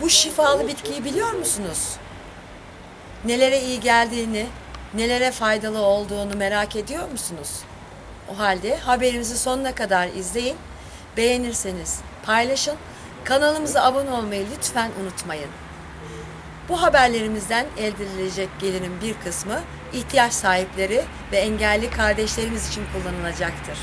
Bu şifalı bitkiyi biliyor musunuz? Nelere iyi geldiğini, nelere faydalı olduğunu merak ediyor musunuz? O halde haberimizi sonuna kadar izleyin. Beğenirseniz paylaşın. Kanalımıza abone olmayı lütfen unutmayın. Bu haberlerimizden elde edilecek gelirin bir kısmı ihtiyaç sahipleri ve engelli kardeşlerimiz için kullanılacaktır.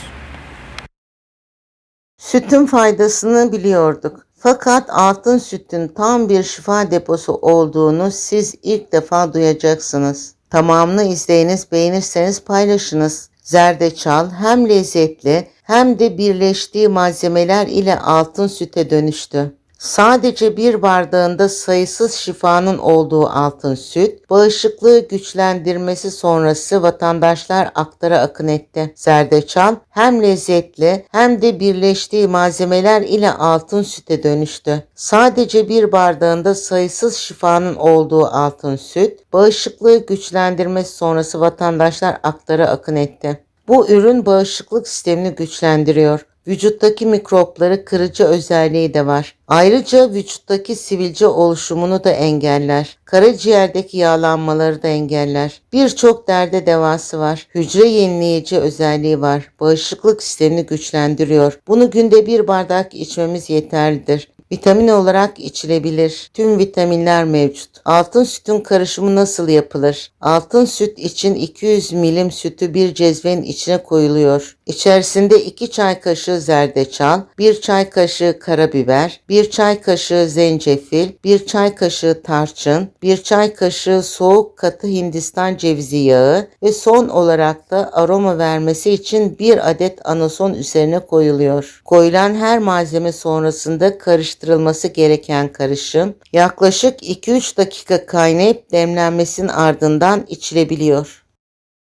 Sütün faydasını biliyorduk. Fakat altın sütün tam bir şifa deposu olduğunu siz ilk defa duyacaksınız. Tamamını izleyiniz, beğenirseniz paylaşınız. Zerdeçal hem lezzetli hem de birleştiği malzemeler ile altın süte dönüştü. Sadece bir bardağında sayısız şifanın olduğu altın süt, bağışıklığı güçlendirmesi sonrası vatandaşlar aktara akın etti. Zerdeçal hem lezzetli hem de birleştiği malzemeler ile altın süte dönüştü. Sadece bir bardağında sayısız şifanın olduğu altın süt, bağışıklığı güçlendirmesi sonrası vatandaşlar aktara akın etti. Bu ürün bağışıklık sistemini güçlendiriyor. Vücuttaki mikropları kırıcı özelliği de var. Ayrıca vücuttaki sivilce oluşumunu da engeller. Karaciğerdeki yağlanmaları da engeller. Birçok derde devası var. Hücre yenileyici özelliği var. Bağışıklık sistemini güçlendiriyor. Bunu günde bir bardak içmemiz yeterlidir. Vitamin olarak içilebilir. Tüm vitaminler mevcut. Altın sütün karışımı nasıl yapılır? Altın süt için 200 milim sütü bir cezvenin içine koyuluyor. İçerisinde 2 çay kaşığı zerdeçal, 1 çay kaşığı karabiber, 1 çay kaşığı zencefil, 1 çay kaşığı tarçın, 1 çay kaşığı soğuk katı Hindistan cevizi yağı ve son olarak da aroma vermesi için 1 adet anason üzerine koyuluyor. Koyulan her malzeme sonrasında karıştırılması gereken karışım yaklaşık 2-3 dakika kaynayıp demlenmesinin ardından içilebiliyor.